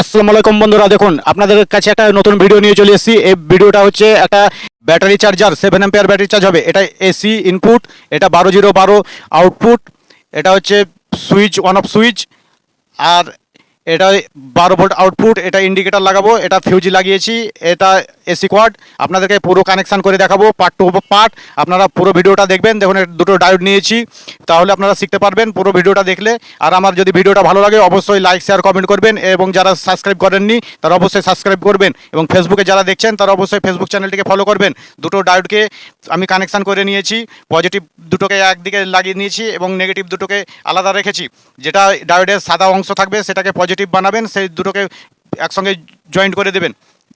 আসসালামু আলাইকুম বন্ধুরা, দেখুন, আপনাদের কাছে একটা নতুন ভিডিও নিয়ে চলে এসেছি। এই ভিডিওটা হচ্ছে একটা battery charger seven ampere battery charge হবে। এটা এসি ইনপুট এটা বারো জিরো বারো আউটপুট এটা হচ্ছে সুইচ ওয়ান অফ সুইচ আর এটা বারো ভোল্ট আউটপুট এটা ইন্ডিকেটার লাগাবো, এটা ফিউজি লাগিয়েছি, এটা এসি কোয়াড আপনাদেরকে পুরো কানেকশান করে দেখাবো পার্ট টু পার্ট আপনারা পুরো ভিডিওটা দেখবেন, দেখুন দুটো ডায়োড নিয়েছি, তাহলে আপনারা শিখতে পারবেন পুরো ভিডিওটা দেখলে, আর আমার যদি ভিডিওটা ভালো লাগে, অবশ্যই লাইক শেয়ার কমেন্ট করবেন, এবং যারা সাবস্ক্রাইব করেননি, তারা অবশ্যই সাবস্ক্রাইব করবেন, এবং ফেসবুকে যারা দেখছেন, তারা অবশ্যই ফেসবুক চ্যানেলটিকে ফলো করবেন, দুটো ডায়োডকে আমি কানেকশান করে নিয়েছি পজিটিভ দুটোকে একদিকে লাগিয়ে নিয়েছি, এবং নেগেটিভ দুটোকে আলাদা রেখেছি, যেটা ডায়োডের সাদা অংশ থাকবে, সেটাকে পজিটিভ বানাবেন, সেই দুটোকে একসঙ্গে জয়েন্ট করে দেবেন।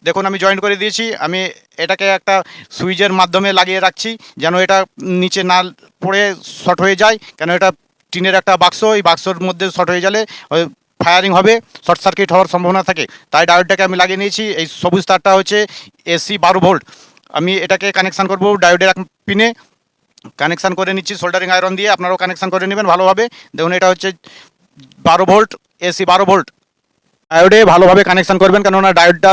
দেখুন, আমি জয়েন্ট করে দিয়েছি, আমি এটাকে একটা সুইচের মাধ্যমে লাগিয়ে রাখছি, যেন এটা নিচে না পড়ে শর্ট হয়ে যায়। কেন এটা টিনের একটা বাক্স, এই বাক্সর মধ্যে শর্ট হয়ে গেলে ফায়ারিং হবে শর্ট সার্কিট হওয়ার সম্ভাবনা থাকে। তাই ডায়োডটাকে আমি লাগিয়ে নিয়েছি, এই সবুজ তারটা হচ্ছে এসি বারো ভোল্ট আমি এটাকে কানেকশান করব ডায়োডের এক পিনে। কানেকশান করে নিচ্ছি সোল্ডারিং আয়রন দিয়ে, আপনারাও কানেকশান করে নেবেন ভালোভাবে। দেখুন, এটা হচ্ছে বারো ভোল্ট এসি বারো ভোল্ট। ডায়োডে ভালোভাবে কানেকশন করবেন, কেননা ডায়োডটা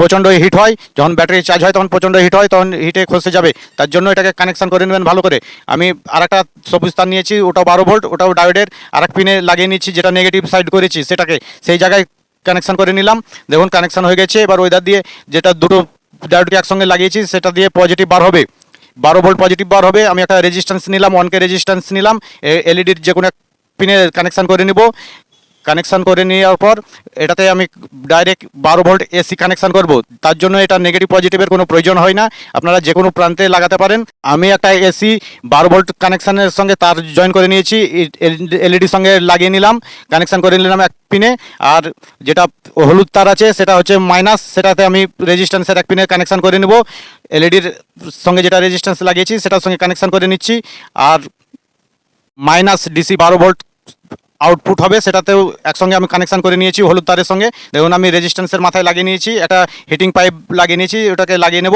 প্রচণ্ড হিট হয়। যখন ব্যাটারি চার্জ হয়, তখন প্রচণ্ড হিট হয়, তখন হিটে খসে যাবে। তার জন্য এটাকে কানেকশন করে নেবেন ভালো করে। আমি আরেকটা সবুজ তার নিয়েছি, ওটাও বারো ভোল্ট, ওটাও ডায়োডের। আরেক পিনে লাগিয়ে নিচ্ছি যেটা নেগেটিভ সাইড করেছি, সেটাকে। সেই জায়গায় কানেকশন করে নিলাম। দেখুন কানেকশন হয়ে গেছে। এবার ওইদার দিয়ে যেটা দুটো ডায়োডকে একসঙ্গে লাগিয়েছি, সেটা দিয়ে পজিটিভ বার হবে। বারো ভোল্ট পজিটিভ বার হবে। আমি একটা রেজিস্ট্যান্স নিলাম ওয়ানকে রেজিস্ট্যান্স নিলাম। এলইডির যে কোনো এক পিনে কানেকশান করে নিব। কানেকশান করে নেওয়ার পর এটাতে আমি ডাইরেক্ট বারো ভোল্ট এসি কানেকশান করব। তার জন্য এটা নেগেটিভ পজিটিভের কোনো প্রয়োজন হয় না। আপনারা যে কোনো প্রান্তে লাগাতে পারেন। আমি একটা এসি বারো ভোল্ট কানেকশানের সঙ্গে তার জয়েন করে নিয়েছি। এলইডির সঙ্গে লাগিয়ে নিলাম। কানেকশান করে নিলাম এক পিনে। আর যেটা হলুদ তার আছে, সেটা হচ্ছে মাইনাস সেটাতে আমি রেজিস্ট্যান্সের এক পিনে কানেকশান করে নেব। এলইডির সঙ্গে যেটা রেজিস্ট্যান্স লাগিয়েছি, সেটার সঙ্গে কানেকশান করে নিচ্ছি। আর মাইনাস ডিসি বারো ভোল্ট আউটপুট হবে, সেটাতেও একসঙ্গে আমি কানেকশন করে নিয়েছি হলুদ তারের সঙ্গে। দেখুন, আমি রেজিস্ট্যান্সের মাথায় লাগিয়ে নিয়েছি, একটা হিটিং পাইপ লাগিয়ে নিয়েছি, ওটাকে লাগিয়ে নেব।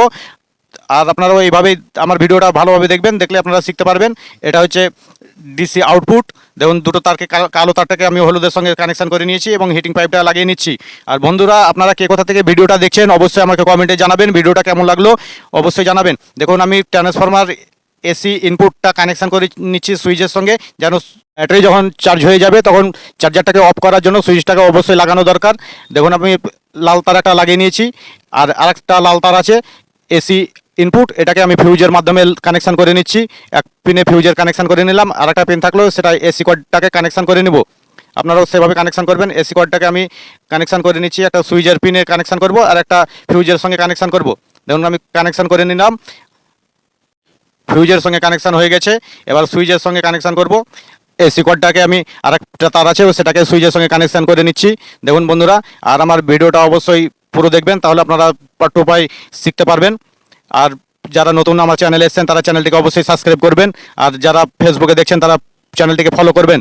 আর আপনারাও এইভাবেই আমার ভিডিওটা ভালোভাবে দেখবেন, দেখলে আপনারা শিখতে পারবেন। এটা হচ্ছে ডিসি আউটপুট দেখুন, দুটো তারকে কালো- তারটাকে আমি হলুদের সঙ্গে কানেকশন করে নিয়েছি এবং হিটিং পাইপটা লাগিয়ে নিচ্ছি। আর বন্ধুরা, আপনারা কে কোথা থেকে ভিডিওটা দেখছেন, অবশ্যই আমাকে কমেন্টে জানাবেন, ভিডিওটা কেমন লাগল অবশ্যই জানাবেন। দেখুন, আমি ট্রান্সফরমার এসি ইনপুটটা কানেকশান করে নিচ্ছি সুইচের সঙ্গে, যেন ব্যাটারি যখন চার্জ হয়ে যাবে, তখন চার্জারটাকে অফ করার জন্য সুইচটাকে অবশ্যই লাগানো দরকার। দেখুন, আমি লাল তার একটা লাগিয়ে নিয়েছি, আর আরেকটা লাল তার আছে, এসি ইনপুট এটাকে আমি ফিউজের মাধ্যমে কানেকশান করে নিচ্ছি। এক পিনে ফিউজের কানেকশান করে নিলাম আর একটা পিন থাকলেও সেটা এসি কোডটাকে কানেকশান করে নিব। আপনারাও সেভাবে কানেকশান করবেন, এসি কোডটাকে আমি কানেকশান করে নিচ্ছি, একটা সুইচের পিনে কানেকশান করব, আর একটা ফিউজের সঙ্গে কানেকশান করব। দেখুন, আমি কানেকশান করে নিলাম ফিউজের সঙ্গে কানেকশান হয়ে গেছে। এবার সুইচের সঙ্গে কানেকশান করব। এই কোডটাকে আমি আরেকটা তার আছে সেটাকে সুইচের সঙ্গে কানেকশান করে নিচ্ছি। দেখুন বন্ধুরা, আর আমার ভিডিওটা অবশ্যই পুরো দেখবেন, তাহলে আপনারা টু পাই শিখতে পারবেন। আর যারা নতুন আমার চ্যানেলে এসেছেন, তারা চ্যানেলটিকে অবশ্যই সাবস্ক্রাইব করবেন। আর যারা ফেসবুকে দেখছেন, তারা চ্যানেলটিকে ফলো করবেন।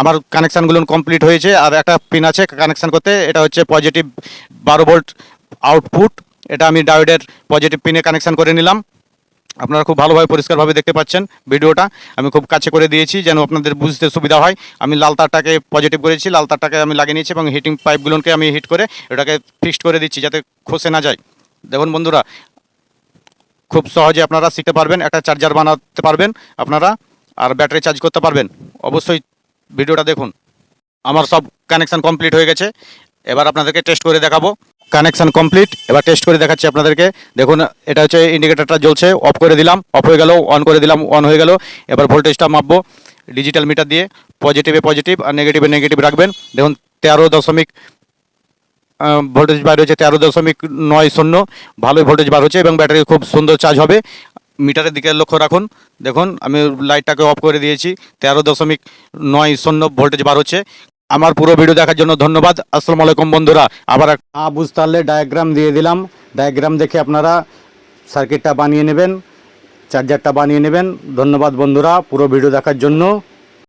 আমার কানেকশানগুলো কমপ্লিট হয়েছে, আর একটা পিন আছে কানেকশান করতে, এটা হচ্ছে পজিটিভ বারো ভোল্ট আউটপুট এটা আমি ডায়োডের পজিটিভ পিনে কানেকশান করে নিলাম। আপনারা খুব ভালোভাবে, পরিষ্কারভাবে দেখতে পাচ্ছেন ভিডিওটা। আমি খুব কাছে করে দিয়েছি যেন আপনাদের বুঝতে সুবিধা হয়। আমি লাল তারটাকে পজিটিভ করেছি, লাল তারটাকে আমি লাগিয়ে নিয়েছি এবং হিটিং পাইপগুলোকে আমি হিট করে এটাকে ফিক্সড করে দিচ্ছি যাতে খসে না যায়। দেখুন বন্ধুরা, খুব সহজে আপনারা শিখতে পারবেন, একটা চার্জার বানাতে পারবেন আপনারা আর ব্যাটারি চার্জ করতে পারবেন। অবশ্যই ভিডিওটা দেখুন। আমার সব কানেকশান কমপ্লিট হয়ে গেছে। এবার আপনাদেরকে টেস্ট করে দেখাবো। কানেকশান কমপ্লিট এবার টেস্ট করে দেখাচ্ছি আপনাদেরকে। দেখুন, এটা হচ্ছে ইন্ডিকেটারটা জ্বলছে। অফ করে দিলাম। অফ হয়ে গেল অন করে দিলাম অন হয়ে গেল। এবার ভোল্টেজটা মাপবো ডিজিটাল মিটার দিয়ে। পজিটিভে পজিটিভ আর নেগেটিভে নেগেটিভ রাখবেন। দেখুন, তেরো দশমিক ভোল্টেজ বার হচ্ছে তেরো দশমিক নয় শূন্য। ভালোই ভোল্টেজ বার হচ্ছে এবং ব্যাটারি খুব সুন্দর চার্জ হবে। মিটারের দিকে লক্ষ্য রাখুন। দেখুন, আমি লাইটটাকে অফ করে দিয়েছি। তেরো দশমিক নয় শূন্য ভোল্টেজ বার হচ্ছে। আমার পুরো ভিডিও দেখার জন্য ধন্যবাদ। আসসালামু আলাইকুম বন্ধুরা, আবার না বুঝতে পারলে ডায়াগ্রাম দিয়ে দিলাম। ডায়াগ্রাম দেখে আপনারা সার্কিটটা বানিয়ে নেবেন চার্জারটা বানিয়ে নেবেন। ধন্যবাদ বন্ধুরা, পুরো ভিডিও দেখার জন্য।